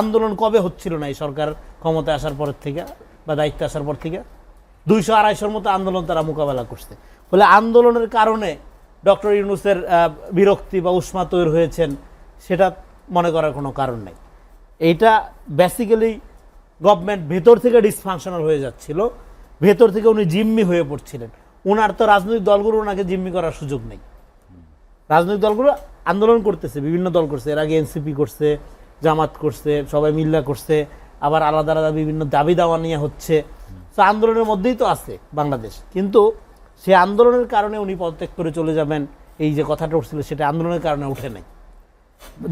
আন্দোলন কবে হচ্ছিল না এই সরকার ক্ষমতায় আসার পর থেকে বা দায়িত্বে আসার পর থেকে? দুইশো আড়াইশোর মতো আন্দোলন তারা মোকাবেলা করছে। ফলে আন্দোলনের কারণে ডক্টর ইউনুসের বিরক্তি বা উষ্মা তৈরি হয়েছেন সেটা মনে করার কোনো কারণ নেই। এইটা বেসিক্যালি গভর্নমেন্ট ভেতর থেকে ডিসফাংশনাল হয়ে যাচ্ছিল। ভেতর থেকে উনি জিম্মি হয়ে পড়ছিলেন। ওনার তো রাজনৈতিক দলগুলো ওনাকে জিম্মি করার সুযোগ নেই। রাজনৈতিক দলগুলো আন্দোলন করতেছে, বিভিন্ন দল করছে। এর আগে এনসিপি করছে জামাত করছে, সবাই মিল্লা করছে, আবার আলাদা আলাদা বিভিন্ন দাবি দাওয়া নিয়ে হচ্ছে। তো আন্দোলনের মধ্যেই তো আছে বাংলাদেশ। কিন্তু সে আন্দোলনের কারণে উনি পদত্যাগ করে চলে যাবেন, এই যে কথাটা উঠছিল সেটা আন্দোলনের কারণে উঠে নাই।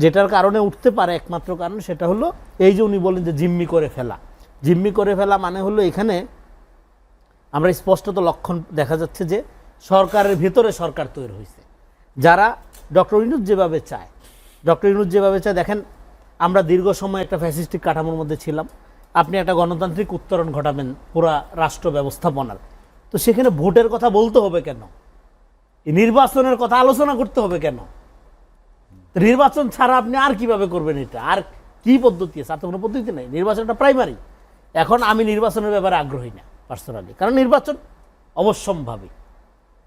যেটার কারণে উঠতে পারে একমাত্র কারণ সেটা হলো এই যে উনি বলেন যে জিম্মি করে ফেলা। জিম্মি করে ফেলা মানে হলো এখানে আমরা স্পষ্টত লক্ষণ দেখা যাচ্ছে যে সরকারের ভেতরে সরকার তৈরি হয়েছে। যারা ডক্টর ইনুজ যেভাবে চায়, ডক্টর ইনুজ যেভাবে চায়, দেখেন আমরা দীর্ঘ সময় একটা ফ্যাসিস্টিক কাঠামোর মধ্যে ছিলাম। আপনি একটা গণতান্ত্রিক উত্তরণ ঘটাবেন পুরা রাষ্ট্র ব্যবস্থাপনার। তো সেখানে ভোটের কথা বলতে হবে কেন? নির্বাচনের কথা আলোচনা করতে হবে কেন? নির্বাচন ছাড়া আপনি আর কীভাবে করবেন এটা? আর কি পদ্ধতি আছে? আর তো কোনো পদ্ধতি নেই। নির্বাচনটা প্রাইমারি এখন আমি নির্বাচনের ব্যাপারে আগ্রহী না পার্সোনালি কারণ নির্বাচন অবশ্যম্ভাবী।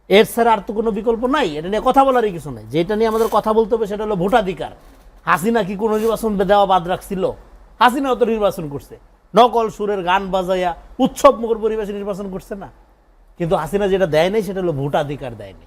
এর ছাড়া আর তো কোনো বিকল্প নাই। এটা নিয়ে কথা বলারই কিছু নাই। যেটা নিয়ে আমাদের কথা বলতে হবে সেটা হলো ভোটাধিকার। হাসিনা কি কোনো নির্বাচন দেওয়া বাদ রাখছিল? হাসিনাও তো নির্বাচন করছে। নকল সুরের গান বাজাইয়া উৎসব মুখর পরিবেশে নির্বাচন করছে না। কিন্তু হাসিনা যেটা দেয় নাই, সেটা হলো ভোটাধিকার দেয়নি